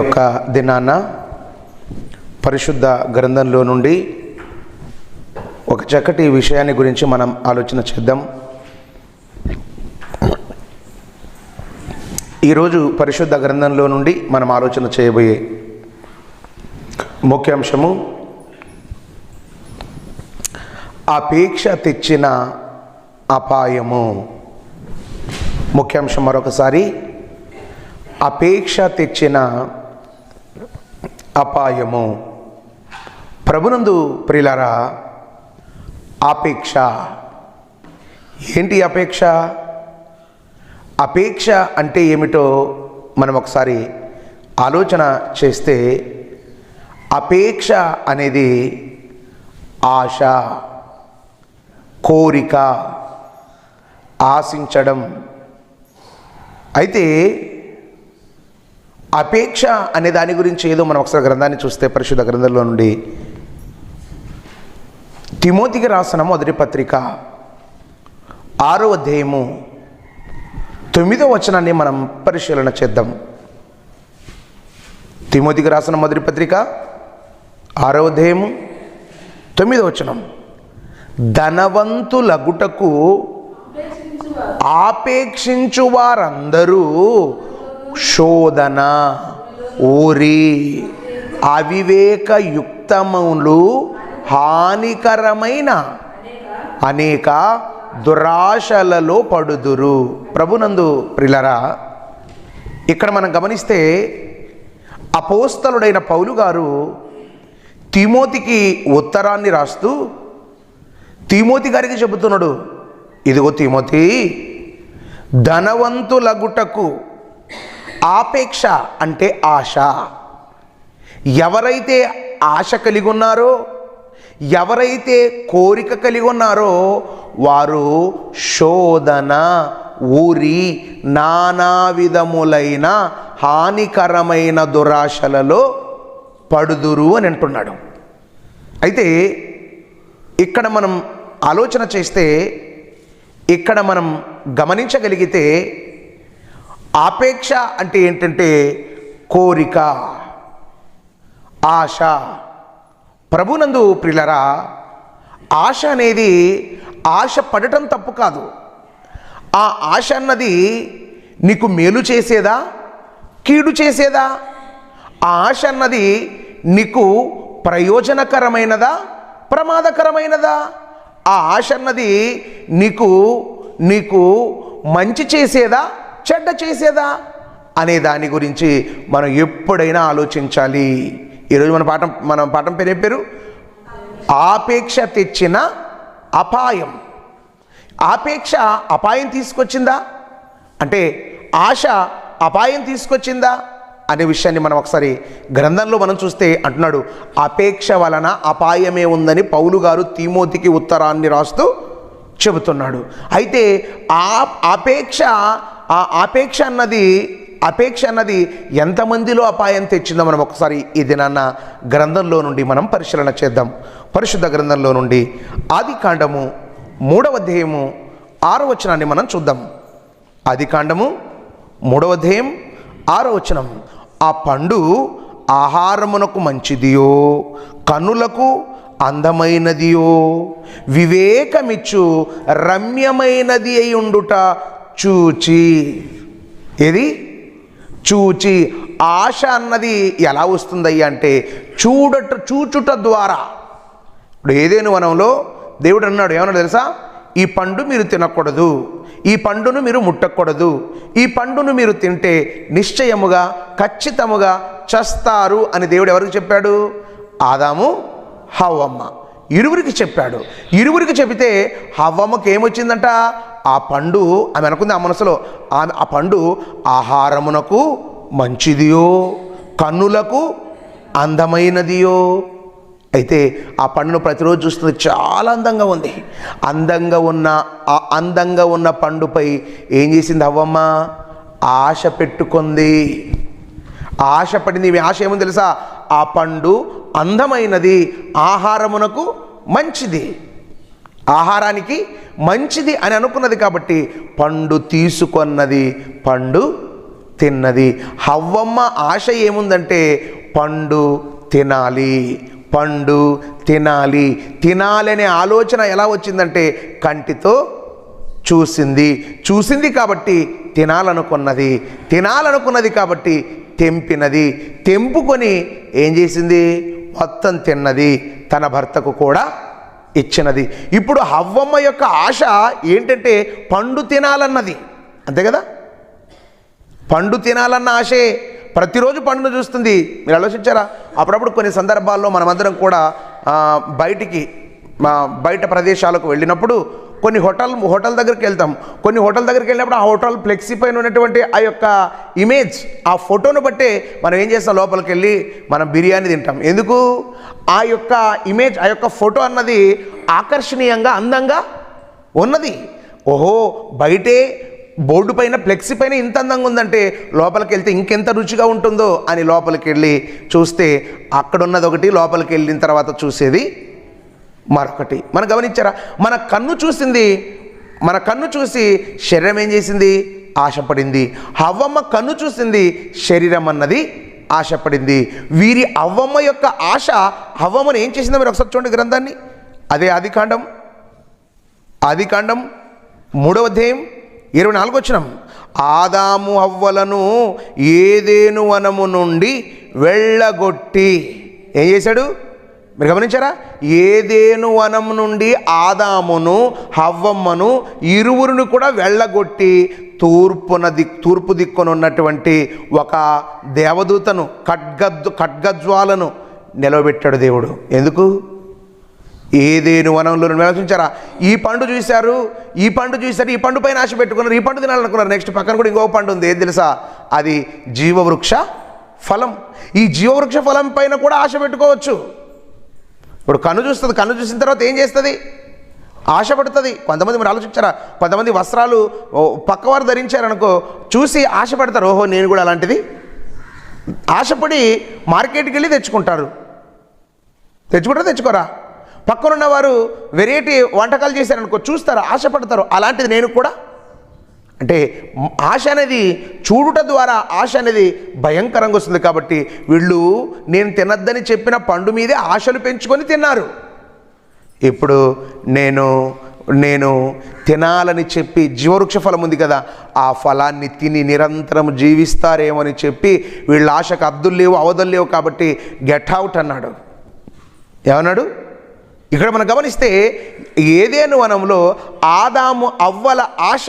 యొక్క దినాన పరిశుద్ధ గ్రంథంలో నుండి ఒక చక్కటి విషయాన్ని గురించి మనం ఆలోచన చేద్దాం. ఈరోజు పరిశుద్ధ గ్రంథంలో నుండి మనం ఆలోచన చేయబోయే ముఖ్యాంశము అపేక్ష తెచ్చిన అపాయము. ముఖ్యాంశం మరొకసారి అపేక్ష తెచ్చిన అపాయము. ప్రభునందు ప్రిలరా ఆపేక్ష ఏంటి అపేక్ష? అపేక్ష అంటే ఏమిటో మనం ఒకసారి ఆలోచన చేస్తే అపేక్ష అనేది ఆశ కోరిక ఆశించడం. అయితే అపేక్ష అనే దాని గురించి ఏదో మనం ఒకసారి గ్రంథాన్ని చూస్తే పరిశుద్ధ గ్రంథంలో నుండి తిమోతికి రాసిన మొదటి పత్రిక ఆరో అధ్యాయము తొమ్మిదో వచనాన్ని మనం పరిశీలన చేద్దాం. తిమోతికి రాసిన మొదటి పత్రిక ఆరో అధ్యాయము తొమ్మిదో వచనం. ధనవంతులగుటకు ఆపేక్షించు వారందరూ శోధన ఊరి అవివేకయుక్తములు హానికరమైన అనేక దురాశలలో పడుదురు. ప్రభునందు ప్రిలరా ఇక్కడ మనం గమనిస్తే అపోస్తలుడైన పౌలు గారు తిమోతికి ఉత్తరాన్ని రాస్తూ తిమోతి గారికి చెబుతున్నాడు ఇదిగో తిమోతి ధనవంతులగుటకు ఆపేక్ష అంటే ఆశ. ఎవరైతే ఆశ కలిగి ఉన్నారో ఎవరైతే కోరిక కలిగి ఉన్నారో వారు శోధన ఊరి నానా విధములైన హానికరమైన దురాశలలో పడుదురు అని అంటున్నాడు. అయితే ఇక్కడ మనం ఆలోచన చేస్తే ఇక్కడ మనం గమనించగలిగితే ఆపేక్ష అంటే ఏంటంటే కోరిక ఆశ. ప్రభునందు ప్రిలరా ఆశ అనేది ఆశ పడటం తప్పు కాదు. ఆ ఆశ అన్నది నీకు మేలు చేసేదా కీడు చేసేదా? ఆ ఆశ అన్నది నీకు ప్రయోజనకరమైనదా ప్రమాదకరమైనదా? ఆ ఆశ అన్నది నీకు నీకు మంచి చేసేదా చెడ్డ చేసేదా? అనే దాని గురించి మనం ఎప్పుడైనా ఆలోచించాలి. ఈరోజు మన పాఠం మనం పాఠం పేరు పేరు? ఆపేక్ష తెచ్చిన అపాయం. ఆపేక్ష అపాయం తీసుకొచ్చిందా? అంటే ఆశ అపాయం తీసుకొచ్చిందా? అనే విషయాన్ని మనం ఒకసారి గ్రంథంలో మనం చూస్తే అంటున్నాడు అపేక్ష వలన అపాయమే ఉందని పౌలు గారు తీమోతికి ఉత్తరాన్ని రాస్తూ చెబుతున్నాడు. అయితే ఆ అపేక్ష ఆ ఆపేక్ష అన్నది అపేక్ష అన్నది ఎంతమందిలో అపాయం తెచ్చిందో మనం ఒకసారి ఈ దినాన్న గ్రంథంలో నుండి మనం పరిశీలన చేద్దాం. పరిశుద్ధ గ్రంథంలో నుండి ఆది కాండము మూడవ అధ్యాయము ఆరో వచనాన్ని మనం చూద్దాం. ఆది కాండము మూడవ అధ్యాయం ఆరో వచనం ఆ పండు ఆహారమునకు మంచిదియో కన్నులకు అందమైనదియో వివేకమిచ్చు రమ్యమైనది అయి ఉండుట చూచి. ఏది? చూచి. ఆశ అన్నది ఎలా వస్తుందయ్యా అంటే చూడట చూచుట ద్వారా. ఇప్పుడు ఏదేను వనంలో దేవుడు అన్నాడు ఏమన్నాడు తెలుసా? ఈ పండు మీరు తినకూడదు ఈ పండును మీరు ముట్టకూడదు ఈ పండును మీరు తింటే నిశ్చయముగా ఖచ్చితముగా చస్తారు అని దేవుడు ఎవరికి చెప్పాడు? ఆదాము హవ్వమ్మ. ఇరువురికి చెప్పాడు. ఇరువురికి చెబితే హవ్వమ్మకి ఏమొచ్చిందంట ఆ పండు ఆమె అనుకుంది ఆ మనసులో ఆమె ఆ పండు ఆహారమునకు మంచిదియో కన్నులకు అందమైనదియో. అయితే ఆ పండును ప్రతిరోజు చూస్తుంది చాలా అందంగా ఉంది. అందంగా ఉన్న ఆ అందంగా ఉన్న పండుపై ఏం చేసింది అవ్వమ్మ? ఆశ పెట్టుకుంది. ఆశ పడింది ఆశ ఏముంది తెలుసా? ఆ పండు అందమైనది ఆహారమునకు మంచిది. ఆహారానికి మంచిది అని అనుకున్నది కాబట్టి పండు తీసుకొన్నది పండు తిన్నది. హవ్వమ్మ ఆశ ఏముందంటే పండు తినాలి పండు తినాలి. తినాలనే ఆలోచన ఎలా వచ్చిందంటే కంటితో చూసింది. చూసింది కాబట్టి తినాలనుకున్నది తినాలనుకున్నది కాబట్టి తెంపినది. తెంపుకొని ఏం చేసింది? మొత్తం తిన్నది. తన భర్తకు కూడా ఇచ్చినది. ఇప్పుడు హవ్వమ్మ యొక్క ఆశ ఏంటంటే పండు తినాలన్నది. అంతే కదా? పండు తినాలన్న ఆశే. ప్రతిరోజు పండును చూస్తుంది. మీరు ఆలోచించారా? అప్పుడప్పుడు కొన్ని సందర్భాల్లో మనమందరం కూడా బయటికి మా బయట ప్రదేశాలకు వెళ్ళినప్పుడు కొన్ని హోటల్ హోటల్ దగ్గరికి వెళ్తాం. కొన్ని హోటల్ దగ్గరికి వెళ్ళినప్పుడు ఆ హోటల్ ఫ్లెక్సీ పైన ఉన్నటువంటి ఆ యొక్క ఇమేజ్ ఆ ఫోటోను బట్టే మనం ఏం చేస్తాం? లోపలికి వెళ్ళి మనం బిర్యానీ తింటాం. ఎందుకు? ఆ యొక్క ఇమేజ్ ఆ యొక్క ఫోటో అన్నది ఆకర్షణీయంగా అందంగా ఉన్నది. ఓహో బయటే బోర్డు పైన ఫ్లెక్సీ పైన ఇంత అందంగా ఉందంటే లోపలికి వెళ్తే ఇంకెంత రుచిగా ఉంటుందో అని లోపలికి వెళ్ళి చూస్తే అక్కడున్నది ఒకటి లోపలికి వెళ్ళిన తర్వాత చూసేది మరొకటి. మనం గమనించారా? మన కన్ను చూసింది మన కన్ను చూసి శరీరం ఏం చేసింది? ఆశపడింది. హవ్వమ్మ కన్ను చూసింది శరీరం అన్నది ఆశపడింది. వీరి అవ్వమ్మ యొక్క ఆశ హవ్వమ్మను ఏం చేసిందో మీరు ఒకసారి చూడండి గ్రంథాన్ని. అదే ఆదికాండం ఆదికాండం మూడవ అధ్యాయం ఇరవై నాలుగు వచ్చినాం ఆదాము అవ్వలను ఏదేను వనము నుండి వెళ్ళగొట్టి. ఏం చేశాడు? మీరు గమనించారా? ఏదేను వనం నుండి ఆదామును హవ్వమ్మను ఇరువురును కూడా వెళ్ళగొట్టి తూర్పున దిక్ తూర్పు దిక్కున ఉన్నటువంటి ఒక దేవదూతను ఖడ్గద్ ఖడ్గజ్వాలను నిలవబెట్టాడు దేవుడు. ఎందుకు? ఏదేను వనంలో ఆలోచించారా? ఈ పండు చూశారు ఈ పండు చూశారు ఈ పండు పైన ఆశ పెట్టుకున్నారు ఈ పండు తినాలనుకున్నారు. నెక్స్ట్ పక్కన కూడా ఇంకో పండు ఉంది. ఏది తెలుసా? అది జీవవృక్ష ఫలం. ఈ జీవవృక్ష ఫలం పైన కూడా ఆశ పెట్టుకోవచ్చు. ఇప్పుడు కన్ను చూస్తుంది కన్ను చూసిన తర్వాత ఏం చేస్తుంది? ఆశపడుతుంది. కొంతమంది మీరు ఆలోచించారా? కొంతమంది వస్త్రాలు పక్కవారు ధరించారనుకో చూసి ఆశపడతారు. ఓహో నేను కూడా అలాంటిది. ఆశపడి మార్కెట్కి వెళ్ళి తెచ్చుకుంటారు. తెచ్చుకుంటారా తెచ్చుకోరా? పక్కనున్న వారు వెరైటీ వంటకాలు చేశారనుకో చూస్తారు ఆశపడతారు. అలాంటిది నేను కూడా అంటే ఆశ అనేది చూడుట ద్వారా ఆశ అనేది భయంకరంగా వస్తుంది కాబట్టి వీళ్ళు నేను తినద్దని చెప్పిన పండు మీదే ఆశలు పెంచుకొని తిన్నారు. ఇప్పుడు నేను నేను తినాలని చెప్పి జీవవృక్ష ఫలం ఉంది కదా ఆ ఫలాన్ని తిని నిరంతరం జీవిస్తారేమో అని చెప్పి వీళ్ళ ఆశకు అద్దులు లేవు అవధులు లేవు కాబట్టి గెట్ అవుట్ అన్నాడు. ఏమన్నాడు? ఇక్కడ మనం గమనిస్తే ఏదేను వనంలో ఆదాము అవ్వల ఆశ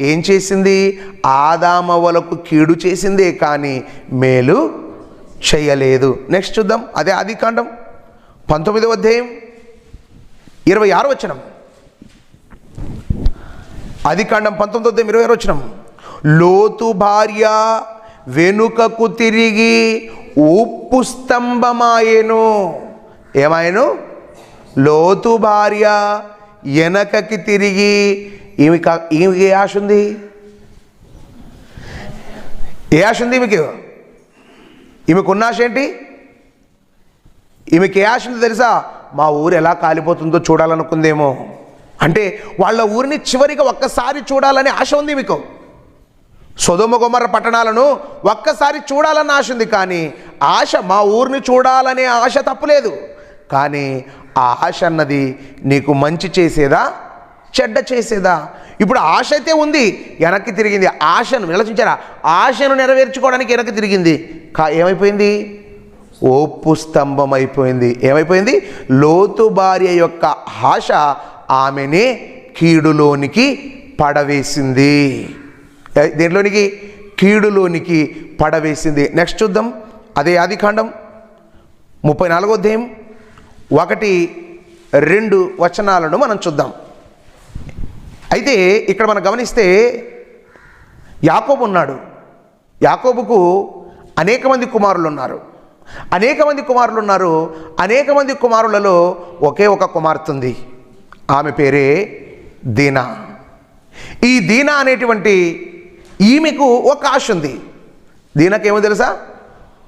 ఏం చేసింది? ఆదామవ్వలకు కీడు చేసిందే కానీ మేలు చేయలేదు. నెక్స్ట్ చూద్దాం. అదే ఆది కాండం. పంతొమ్మిదవ అధ్యాయం. ఇరవై ఆరు వచనం. ఆది కాండం పంతొమ్మిదో అధ్యాయం ఇరవై ఆరు వచనం. లోతు భార్య వెనుకకు తిరిగి ఉప్పు స్తంభమాయను. ఏమాయను? లోతు భార్య వెనకకి తిరిగి ఈమె ఈమెకి ఆశ ఉంది? ఏ ఆశ ఉంది ఈమెకి? ఈమెకున్న ఆశ ఏంటి? ఈమెకి ఏ ఆశ ఉంది తెలుసా? మా ఊరు ఎలా కాలిపోతుందో చూడాలనుకుందేమో. అంటే వాళ్ళ ఊరిని చివరిగా ఒక్కసారి చూడాలని ఆశ ఉంది మీకు సొదమ గుమర పట్టణాలను ఒక్కసారి చూడాలన్న ఆశ ఉంది కానీ ఆశ మా ఊరిని చూడాలనే ఆశ తప్పులేదు. కానీ ఆ ఆశ అన్నది నీకు మంచి చేసేదా చెడ్డ చేసేదా? ఇప్పుడు ఆశ అయితే ఉంది వెనక్కి తిరిగింది. ఆశను నిలచించారా ఆశను నెరవేర్చుకోవడానికి వెనక్కి తిరిగింది. కా ఏమైపోయింది? ఓపు స్తంభం అయిపోయింది. ఏమైపోయింది? లోతు భార్య యొక్క ఆశ ఆమెనే కీడులోనికి పడవేసింది. దీంట్లోనికి దేంట్లోనికి? కీడులోనికి పడవేసింది. నెక్స్ట్ చూద్దాం. అదే ఆది కాండం. ముప్పై నాలుగో అధ్యాయం. ఒకటి రెండు వచనాలను మనం చూద్దాం. అయితే ఇక్కడ మనం గమనిస్తే యాకోబు ఉన్నాడు. యాకోబుకు అనేక మంది కుమారులు ఉన్నారు. అనేక మంది కుమారులు ఉన్నారు. అనేక మంది కుమారులలో ఒకే ఒక కుమార్తె ఉంది ఆమె పేరే దీనా. ఈ దీనా అనేటువంటి ఈమెకు ఒక ఆశ ఉంది. దీనకేమో తెలుసా?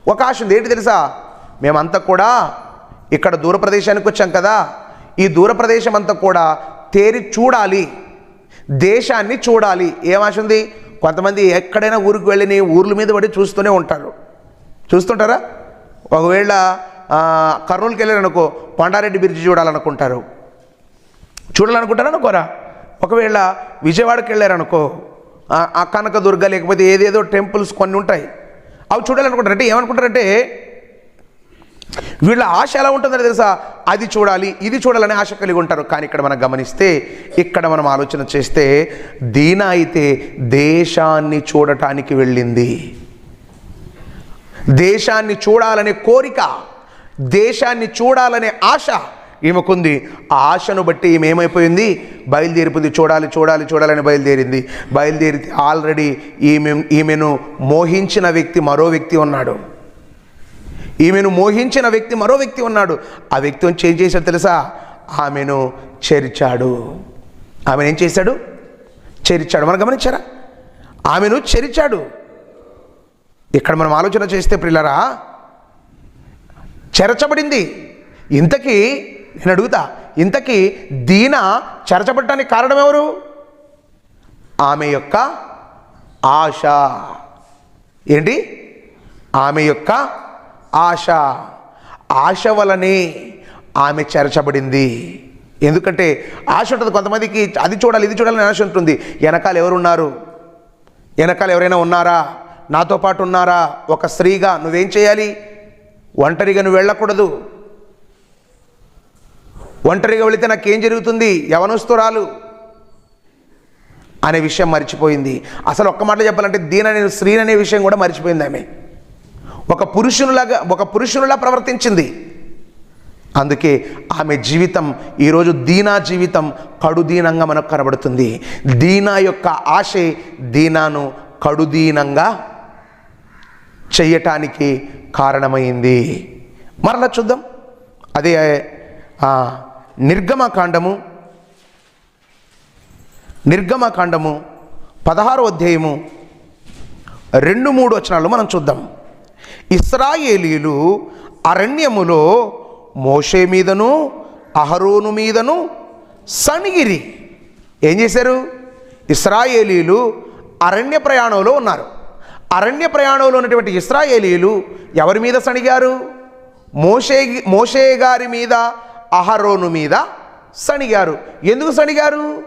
ఒక ఆశ ఉంది. ఏంటి తెలుసా? మేమంతా కూడా ఇక్కడ దూర ప్రదేశానికి వచ్చాం కదా. ఈ దూర ప్రదేశం అంతా కూడా తేరి చూడాలి. దేశాన్ని చూడాలి. ఏం ఆశ ఉంది? కొంతమంది ఎక్కడైనా ఊరికి వెళ్ళి ఊర్ల మీద పడి చూస్తూనే ఉంటారు. చూస్తుంటారా? ఒకవేళ కర్నూలుకి వెళ్ళారనుకో కొండారెడ్డి బ్రిడ్జి చూడాలనుకుంటారు. చూడాలనుకుంటారా అనుకోరా? ఒకవేళ విజయవాడకి వెళ్ళారనుకో ఆ కనకదుర్గ లేకపోతే ఏదేదో టెంపుల్స్ కొన్ని ఉంటాయి. అవి చూడాలనుకుంటారు. అంటే ఏమనుకుంటారంటే వీళ్ళ ఆశ ఎలా ఉంటుందని తెలుసా? అది చూడాలి ఇది చూడాలని ఆశ కలిగి ఉంటారు. కానీ ఇక్కడ మనం గమనిస్తే ఇక్కడ మనం ఆలోచన చేస్తే దీన అయితే దేశాన్ని చూడటానికి వెళ్ళింది. దేశాన్ని చూడాలనే కోరిక దేశాన్ని చూడాలనే ఆశ ఈమెకుంది. ఆ ఆశను బట్టి ఈమె ఏమైపోయింది? బయలుదేరిపోయింది. చూడాలి చూడాలి చూడాలని బయలుదేరింది. బయలుదేరి ఆల్రెడీ ఈమె ఈమెను మోహించిన వ్యక్తి మరో వ్యక్తి ఉన్నాడు. ఈమెను మోహించిన వ్యక్తి మరో వ్యక్తి ఉన్నాడు. ఆ వ్యక్తి వచ్చి ఏం చేశాడు తెలుసా? ఆమెను చేర్చాడు. ఆమెను ఏం చేశాడు? చేర్చాడు. మనం గమనించారా? ఆమెను చేర్చాడు. ఇక్కడ మనం ఆలోచన చేస్తే పిల్లరా చెరచబడింది. ఇంతకీ నేను అడుగుతా ఇంతకీ దీన చెరచబడటానికి కారణం ఎవరు? ఆమె యొక్క ఆశ. ఏంటి? ఆమె యొక్క ఆశ. ఆశ వలనే ఆమె చేర్చబడింది. ఎందుకంటే ఆశ ఉంటుంది కొంతమందికి అది చూడాలి ఇది చూడాలని ఆశ ఉంటుంది. వెనకాల ఎవరున్నారు? వెనకాల ఎవరైనా ఉన్నారా? నాతో పాటు ఉన్నారా? ఒక స్త్రీగా నువ్వేం చేయాలి? ఒంటరిగా నువ్వు వెళ్ళకూడదు. ఒంటరిగా వెళితే నాకేం జరుగుతుంది? యవనస్తురాలు అనే విషయం మర్చిపోయింది. అసలు ఒక్క మాటలో చెప్పాలంటే దీని స్త్రీ అనే విషయం కూడా మర్చిపోయింది ఆమె. ఒక పురుషునిలాగా ఒక పురుషునిలా ప్రవర్తించింది. అందుకే ఆమె జీవితం ఈరోజు దీనా జీవితం కడుదీనంగా మనకు కనబడుతుంది. దీనా యొక్క ఆశే దీనాను కడుదీనంగా చెయ్యటానికి కారణమైంది. మరలా చూద్దాం. అదే నిర్గమకాండము. నిర్గమకాండము పదహారో అధ్యాయము రెండు మూడు వచనాలు మనం చూద్దాం. ఇస్రాయేలీలు అరణ్యములో మోషే మీదను అహరోను మీదను సణిగిరి. ఏం చేశారు? ఇస్రాయేలీలు అరణ్య ప్రయాణంలో ఉన్నారు. అరణ్య ప్రయాణంలో ఉన్నటువంటి ఇస్రాయేలీలు ఎవరి మీద సణిగారు? మోషే మోషే గారి మీద అహరోను మీద సణిగారు. ఎందుకు సణిగారు?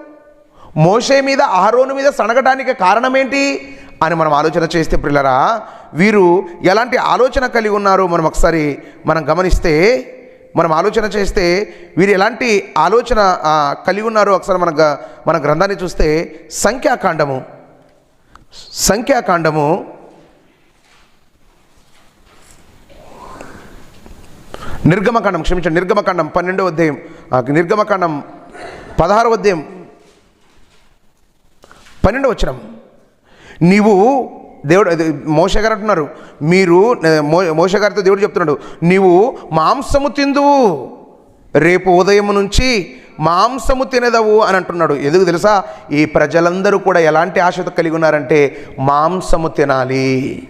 మోషే మీద అహరోను మీద సనగటానికి కారణం ఏంటి అని మనం ఆలోచన చేస్తే పిల్లరా వీరు ఎలాంటి ఆలోచన కలిగి ఉన్నారో మనం ఒకసారి మనం గమనిస్తే మనం ఆలోచన చేస్తే వీరు ఎలాంటి ఆలోచన కలిగి ఉన్నారో ఒకసారి మన మన గ్రంథాన్ని చూస్తే సంఖ్యాకాండము. సంఖ్యాకాండము. నిర్గమకాండం క్షమించండి నిర్గమకాండం పన్నెండవ అధ్యాయం నిర్గమకాండం పదహారవ అధ్యాయం. పన్నెండవ వచ్చినం నీవు దేవుడు అది గారు అంటున్నారు. మీరు ఏ, మో గారితో దేవుడు చెప్తున్నాడు నీవు మాంసము తిందువు రేపు ఉదయం నుంచి మాంసము తినదవు అని అంటున్నాడు. ఎందుకు తెలుసా? ఈ ప్రజలందరూ కూడా ఎలాంటి ఆశతో కలిగి ఉన్నారంటే మాంసము తినాలి.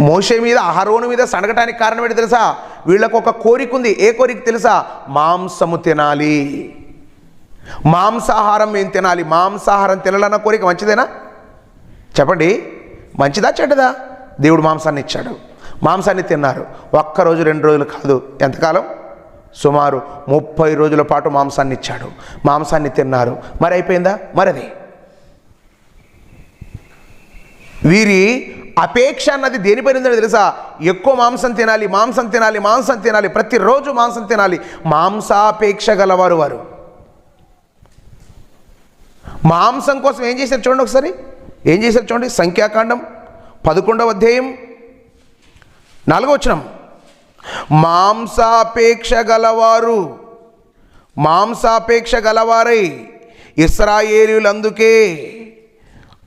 మోషే మీద అహరోను మీద సడగటానికి కారణం ఏంటి తెలుసా? వీళ్ళకు ఒక కోరిక ఉంది. ఏ కోరిక తెలుసా? మాంసము తినాలి. మాంసాహారం ఏం తినాలి. మాంసాహారం తినాలన్న కోరిక మంచిదేనా? చెప్పండి మంచిదా చెడ్డదా? దేవుడు మాంసాన్ని ఇచ్చాడు. మాంసాన్ని తిన్నారు. ఒక్క రోజు రెండు రోజులు కాదు. ఎంతకాలం? సుమారు ముప్పై రోజుల పాటు మాంసాన్ని ఇచ్చాడు. మాంసాన్ని తిన్నారు. మరి అయిపోయిందా? మరి అది వీరి అపేక్ష అన్నది దేనిపైన తెలుసా? ఎక్కువ మాంసం తినాలి మాంసం తినాలి మాంసం తినాలి ప్రతిరోజు మాంసం తినాలి. మాంసాపేక్ష గలవారు వారు. మాంసం కోసం ఏం చేశారు చూడండి ఒకసారి. ఏం చేశారు చూడండి? సంఖ్యాకాండం పదకొండవ అధ్యాయం నాలుగో వచనం. మాంసాపేక్ష గలవారు మాంసాపేక్ష గలవారై ఇస్రాయేలులందుకే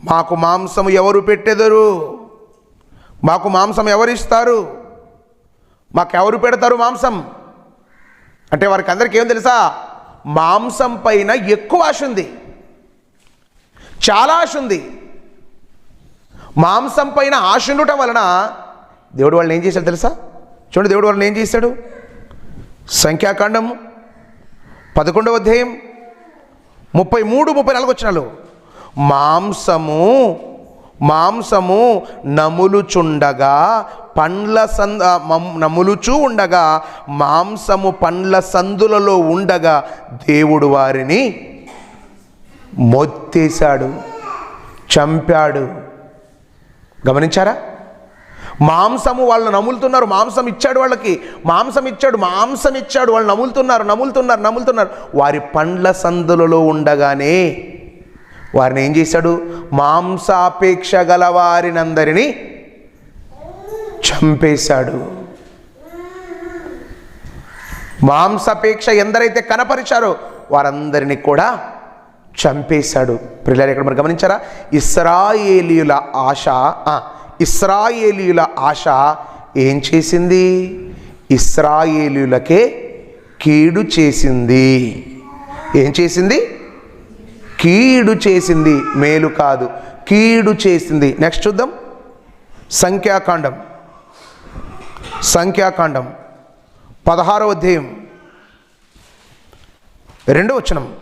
మాకు మాంసం ఎవరు పెట్టెదరు? మాకు మాంసం ఎవరిస్తారు? మాకెవరు పెడతారు మాంసం? అంటే వారికి అందరికీ ఏం తెలుసా? మాంసం పైన ఎక్కువ ఆశ ఉంది. చాలా ఆశ ఉంది. మాంసం పైన ఆశ ఉండటం వలన దేవుడు వాళ్ళని ఏం చేశాడు తెలుసా? చూడండి దేవుడు వాళ్ళని ఏం చేశాడు? సంఖ్యాకాండము పదకొండవ అధ్యాయం ముప్పై మూడు ముప్పై నాలుగు వచ్చినాలు మాంసము మాంసము నములుచుండగా పండ్ల సంద మమ్- నములుచూ ఉండగా మాంసము పండ్ల సందులలో ఉండగా దేవుడు వారిని మొత్తేశాడు చంపాడు. గమనించారా? మాంసము వాళ్ళు నములుతున్నారు మాంసం ఇచ్చాడు వాళ్ళకి మాంసం ఇచ్చాడు మాంసం ఇచ్చాడు వాళ్ళు నములుతున్నారు నములుతున్నారు నములుతున్నారు. వారి పండ్ల సందులలో ఉండగానే వారిని ఏం చేశాడు? మాంసాపేక్ష గల వారినందరినీ చంపేశాడు. మాంసాపేక్ష ఎందరైతే కనపరిచారో వారందరినీ కూడా చంపేశాడు. పిల్లలు ఇక్కడ మరి గమనించారా? ఇస్రాయేలీయుల ఆశ ఆ, ఇస్రాయేలీయుల ఆశ ఏం చేసింది? ఇస్రాయేలీయులకే కీడు చేసింది. ఏం చేసింది? కీడు చేసింది. మేలు కాదు కీడు చేసింది. నెక్స్ట్ చూద్దాం. సంఖ్యాకాండం. సంఖ్యాకాండం. పదహారో అధ్యాయం. రెండో వచనం.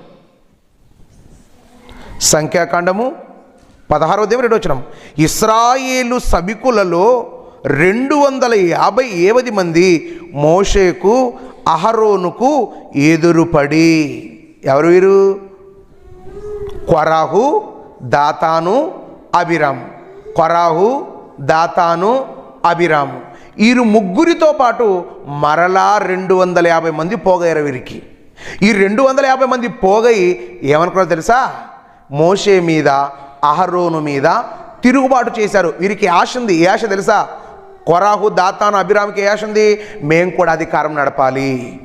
సంఖ్యాకాండము పదహారో అధ్యాయం రెండో వచనం. ఇస్రాయేలు సభికులలో రెండు వందల యాభై ఏవది మంది? మోషేకు అహరోనుకు ఎదురుపడి. ఎవరు వీరు? కొరాహు దాతాను అభిరామ్ కొరాహు దాతాను అభిరాము వీరు ముగ్గురితో పాటు మరలా రెండు వందల యాభై మంది పోగయ్యారు వీరికి. ఈ రెండు వందల యాభై మంది పోగై ఏమనుకున్నారో తెలుసా? మోషే మీద అహరోను మీద తిరుగుబాటు చేశారు. వీరికి ఆశ ఉంది? ఏ ఆశ తెలుసా? కొరాహు దాతాను అభిరామికి ఏ ఆశ ఉంది? మేము కూడా అధికారం నడపాలి.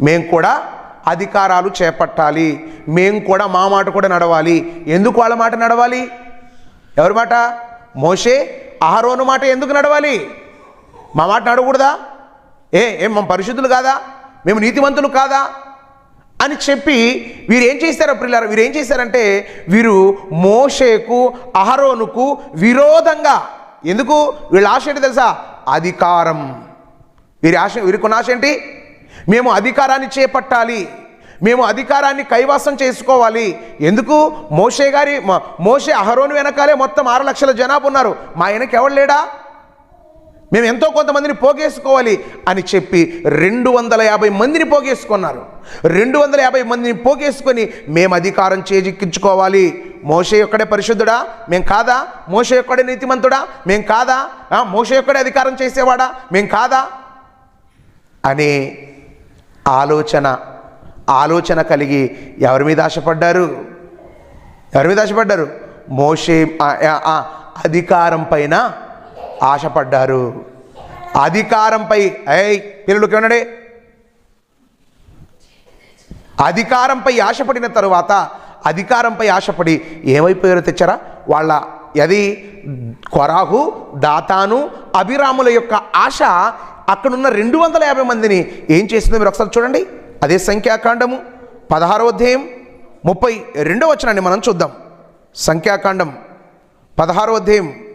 మేము కూడా అధికారాలు చేపట్టాలి. మేము కూడా మా మాట కూడా నడవాలి. ఎందుకు వాళ్ళ మాట నడవాలి? ఎవరి మాట? మోషే అహరోను మాట ఎందుకు నడవాలి? మా మాట నడవకూడదా ఏ ఏం మేము పరిశుద్ధులు కాదా? మేము నీతివంతులు కాదా? అని చెప్పి వీరు ఏం చేశారు పిల్లలు వీరు ఏం చేశారంటే వీరు మోషేకు అహరోనుకు విరోధంగా ఎందుకు? వీళ్ళ ఆశ ఏంటి తెలుసా? అధికారం. వీరి ఆశ వీరికున్న ఆశ ఏంటి? మేము అధికారాన్ని చేపట్టాలి. మేము అధికారాన్ని కైవాసం చేసుకోవాలి. ఎందుకు? మోషే గారి మోషే అహరోను వెనకాలే మొత్తం ఆరు లక్షల జనాభా ఉన్నారు. మా ఆయనకి ఎవరు లేడా? మేము ఎంతో కొంతమందిని పోగేసుకోవాలి అని చెప్పి రెండు వందల యాభై మందిని పోగేసుకున్నారు. రెండు వందల యాభై మందిని పోగేసుకొని మేము అధికారం చేజిక్కించుకోవాలి. మోషే ఒక్కడే పరిశుద్ధుడా? మేం కాదా? మోషే ఒక్కడే నీతిమంతుడా? మేం కాదా? ఆ, మోషే ఒక్కడే అధికారం చేసేవాడా? మేం కాదా? అనే ఆలోచన ఆలోచన కలిగి ఎవరి మీద ఆశపడ్డారు? ఎవరి మీద ఆశపడ్డారు? మోషే అధికారం పైన ఆశపడ్డారు. అధికారంపై ఏయ్ పిల్లలకి ఏమన్నాడే అధికారంపై ఆశపడిన తరువాత అధికారంపై ఆశపడి ఏమైపోయారో తెచ్చారా? వాళ్ళ అది కొరాహు దాతాను అభిరాముల యొక్క ఆశ అక్కడున్న రెండు వందల యాభై మందిని ఏం చేసిందో మీరు ఒకసారి చూడండి. అదే సంఖ్యాకాండము పదహారో అధ్యాయం ముప్పై రెండో వచనాన్ని మనం చూద్దాం. సంఖ్యాకాండం పదహారో అధ్యాయం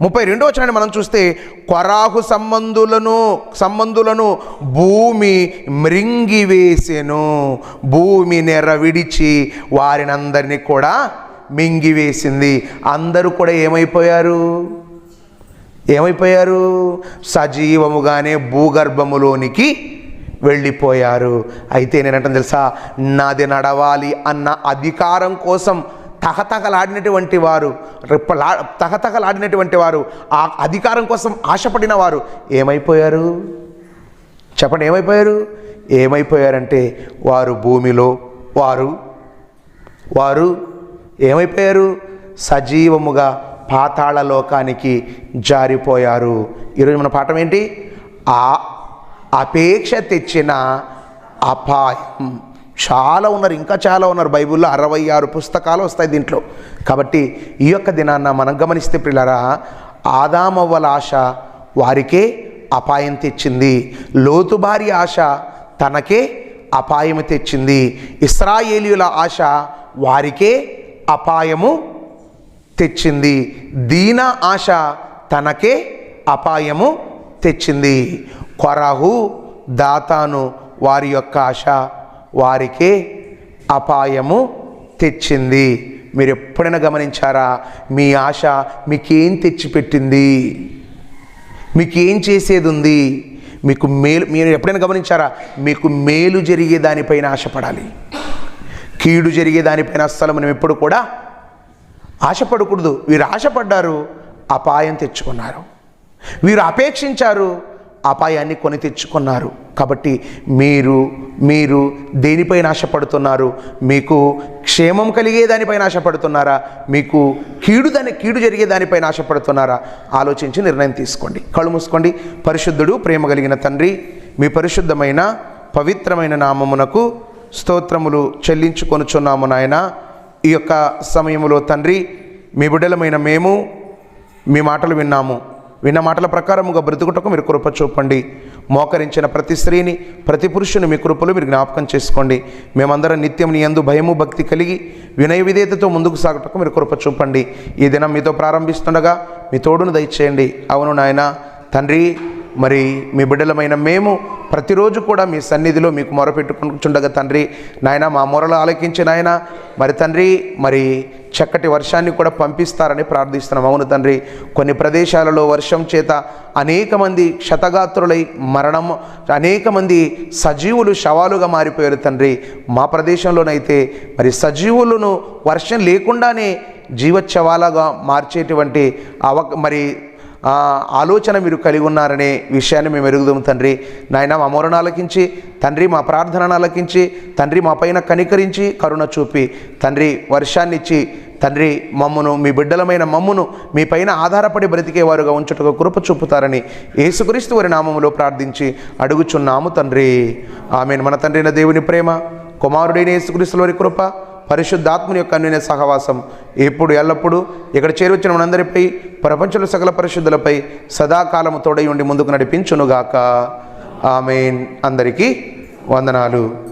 ముప్పై రెండో వచనాన్ని మనం చూస్తే కొరాహు సంబంధులను సంబంధులను భూమి మృంగివేసెను భూమి నెర విడిచి వారినందరినీ కూడా మింగివేసింది అందరూ కూడా ఏమైపోయారు? ఏమైపోయారు? సజీవముగానే భూగర్భములోనికి వెళ్ళిపోయారు. అయితే నేనంటే తెలుసా? నాది నడవాలి అన్న అధికారం కోసం తహతహలాడినటువంటి వారు తహతహలాడినటువంటి వారు ఆ అధికారం కోసం ఆశపడిన వారు ఏమైపోయారు? చెప్పండి ఏమైపోయారు? ఏమైపోయారంటే వారు భూమిలో వారు వారు ఏమైపోయారు? సజీవముగా పాతాళ లోకానికి జారిపోయారు. ఈరోజు మన పాఠం ఏంటి? ఆ అపేక్ష తెచ్చిన అపాయం. చాలా ఉన్నారు ఇంకా చాలా ఉన్నారు. బైబిల్లో అరవై ఆరు పుస్తకాలు వస్తాయి దీంట్లో. కాబట్టి ఈ యొక్క దినాన్న మనం గమనిస్తే పిల్లరా ఆదామవ్వల ఆశ వారికే అపాయం తెచ్చింది. లోతు భార్య ఆశ తనకే అపాయము తెచ్చింది. ఇస్రాయేలీయుల ఆశ వారికే అపాయము తెచ్చింది. దీన ఆశ తనకే అపాయము తెచ్చింది. కొరహు దాతాను వారి యొక్క ఆశ వారికే అపాయము తెచ్చింది. మీరు ఎప్పుడైనా గమనించారా? మీ ఆశ మీకేం తెచ్చిపెట్టింది? మీకేం చేసేది ఉంది మీకు మేలు మీరు ఎప్పుడైనా గమనించారా? మీకు మేలు జరిగే దానిపైన ఆశపడాలి. కీడు జరిగే దానిపైన అస్సలు మనం ఎప్పుడు కూడా ఆశపడకూడదు. వీరు ఆశపడ్డారు అపాయం తెచ్చుకున్నారు. వీరు అపేక్షించారు అపాయాన్ని కొని తెచ్చుకున్నారు. కాబట్టి మీరు మీరు దేనిపైన ఆశపడుతున్నారు మీకు క్షేమం కలిగే దానిపైన ఆశపడుతున్నారా మీకు కీడు దాని కీడు జరిగే దానిపైన ఆశపడుతున్నారా ఆలోచించి నిర్ణయం తీసుకోండి. కళ్ళు మూసుకోండి. పరిశుద్ధుడు ప్రేమ కలిగిన తండ్రి మీ పరిశుద్ధమైన పవిత్రమైన నామమునకు స్తోత్రములు చెల్లించుకొనుచున్నాము నాయన. ఈ యొక్క సమయంలో తండ్రి మీ బిడ్డలమైన మేము మీ మాటలు విన్నాము. విన్న మాటల ప్రకారముగా బ్రతుకుటకు మీరు కృప చూపండి. మోకరించిన ప్రతి స్త్రీని ప్రతి పురుషుని మీ కృపలు మీరు జ్ఞాపకం చేసుకోండి. మేమందరం నిత్యం నీ యందు భయము భక్తి కలిగి వినయ విధేయతతో ముందుకు సాగుటకు మీరు కృప చూపండి. ఈ దినం మీతో ప్రారంభిస్తుండగా మీ తోడును దయచేయండి. అవును నాయన తండ్రి మరి మీ బిడ్డలమైన మేము ప్రతిరోజు కూడా మీ సన్నిధిలో మీకు మొరపెట్టుకుంటుండగా తండ్రి నాయన మా మొరలు ఆలకించి నాయన. మరి తండ్రి మరి చక్కటి వర్షాన్ని కూడా పంపిస్తారని ప్రార్థిస్తున్నాం. అవును తండ్రి కొన్ని ప్రదేశాలలో వర్షం చేత అనేక మంది క్షతగాత్రులై మరణం అనేక మంది సజీవులు శవాలుగా మారిపోయారు తండ్రి. మా ప్రదేశంలోనైతే మరి సజీవులను వర్షం లేకుండానే జీవచ్చవాలుగా మార్చేటువంటి అవ మరి ఆలోచన మీరు కలిగి ఉన్నారనే విషయాన్ని మేము ఎరుగుదాం తండ్రి. నాయన మా మొరను ఆలకించి తండ్రి మా ప్రార్థనను ఆలకించి తండ్రి మా పైన కనికరించి కరుణ చూపి తండ్రి వర్షాన్నిచ్చి తండ్రి మమ్మును మీ బిడ్డలమైన మమ్మును మీ పైన ఆధారపడి బ్రతికేవారుగా ఉంచుటకు కృప చూపుతారని యేసుక్రీస్తు వారి నామములో ప్రార్థించి అడుగుచున్నాము తండ్రి. ఆమెను. మన తండ్రి దేవుని ప్రేమ కుమారుడైన యేసుక్రీస్తు వారి కృప పరిశుద్ధాత్మని యొక్క అన్యోన్య సహవాసం ఎప్పుడు ఎల్లప్పుడూ ఇక్కడ చేరువచ్చిన మనందరిపై ప్రపంచంలో సకల పరిశుద్ధులపై సదాకాలము తోడై ఉండి ముందుకు నడిపించునుగాక. ఆమెన్. అందరికీ వందనాలు.